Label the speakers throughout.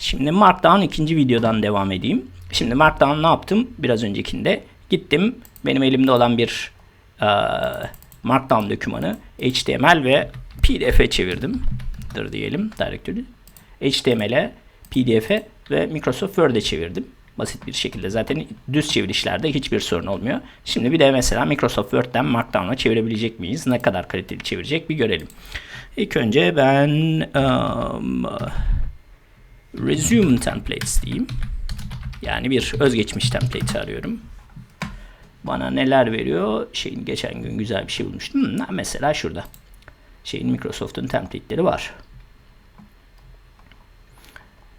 Speaker 1: Şimdi Markdown ikinci videodan devam edeyim. Şimdi Markdown ne yaptım? Biraz öncekinde gittim. Benim elimde olan bir e, Markdown dokümanı HTML ve PDF'e çevirdim. Dır diyelim direktörü. HTML'e, PDF'e ve Microsoft Word'e çevirdim. Basit bir şekilde zaten düz çevirişlerde hiçbir sorun olmuyor. Şimdi bir de mesela Microsoft Word'den Markdown'a çevirebilecek miyiz? Ne kadar kaliteli çevirecek bir görelim. İlk önce ben um, resume templates diyeyim. Yani bir özgeçmiş template arıyorum. Bana neler veriyor? Şeyin geçen gün güzel bir şey bulmuştum. Hmm, mesela şurada. Şeyin Microsoft'un template'leri var.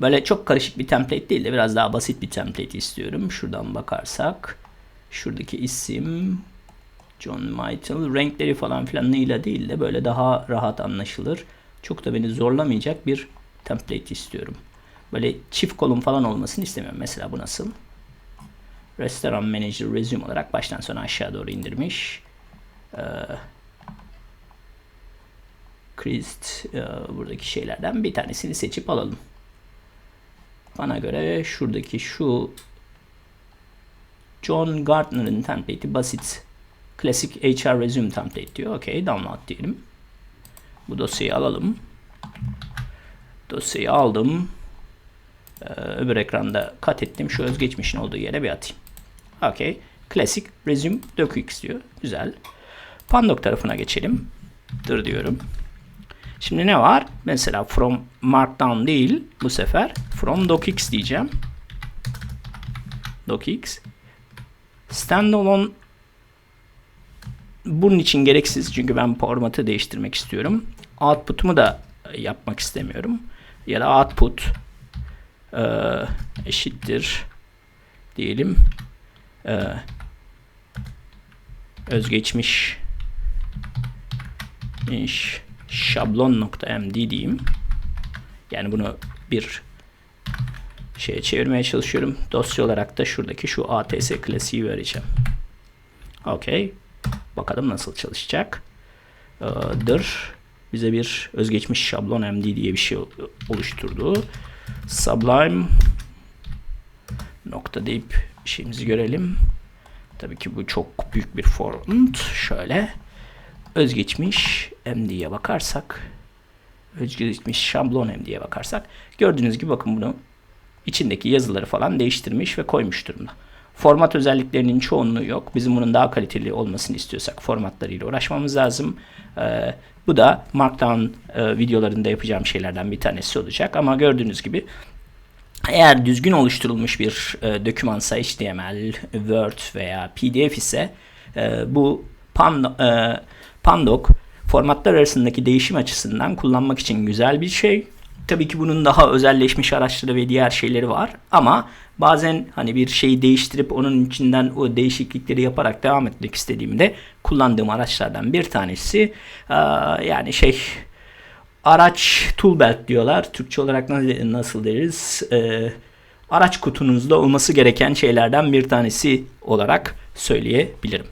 Speaker 1: Böyle çok karışık bir template değil de biraz daha basit bir template istiyorum. Şuradan bakarsak şuradaki isim John Michael renkleri falan filanıyla değil de böyle daha rahat anlaşılır. Çok da beni zorlamayacak bir template istiyorum. Böyle çift kolum falan olmasını istemiyorum. Mesela bu nasıl? Restaurant Manager Resume olarak baştan sona aşağı doğru indirmiş. Ee, Christ e, buradaki şeylerden bir tanesini seçip alalım. Bana göre şuradaki şu John Gardner'ın template'i basit. Klasik HR Resume template diyor. Okey download diyelim. Bu dosyayı alalım. Dosyayı aldım. Ee, öbür ekranda kat ettim. Şu özgeçmişin olduğu yere bir atayım. Okey. Klasik Resume DocX diyor. Güzel. Pandoc tarafına geçelim. Dır diyorum. Şimdi ne var? Mesela from markdown değil bu sefer from docx diyeceğim. docx standalone bunun için gereksiz çünkü ben formatı değiştirmek istiyorum. Output'umu da yapmak istemiyorum. Ya da output e, eşittir diyelim e, özgeçmiş iş şablon.md diyeyim. Yani bunu bir şeye çevirmeye çalışıyorum. Dosya olarak da şuradaki şu ATS klasiği vereceğim. Okey. Bakalım nasıl çalışacak. Ee, dır bize bir özgeçmiş şablon MD diye bir şey oluşturdu. Sublime nokta deyip şeyimizi görelim. Tabii ki bu çok büyük bir font. Şöyle özgeçmiş MD'ye bakarsak özgeçmiş şablon MD'ye bakarsak gördüğünüz gibi bakın bunu içindeki yazıları falan değiştirmiş ve koymuş durumda. Format özelliklerinin çoğunluğu yok. Bizim bunun daha kaliteli olmasını istiyorsak formatlarıyla uğraşmamız lazım. Ee, bu da Markdown e, videolarında yapacağım şeylerden bir tanesi olacak. Ama gördüğünüz gibi eğer düzgün oluşturulmuş bir e, dokümansa HTML, Word veya PDF ise e, bu pan, e, Pandoc formatlar arasındaki değişim açısından kullanmak için güzel bir şey. Tabii ki bunun daha özelleşmiş araçları ve diğer şeyleri var ama bazen hani bir şeyi değiştirip onun içinden o değişiklikleri yaparak devam etmek istediğimde kullandığım araçlardan bir tanesi yani şey araç toolbelt diyorlar. Türkçe olarak nasıl deriz? araç kutunuzda olması gereken şeylerden bir tanesi olarak söyleyebilirim.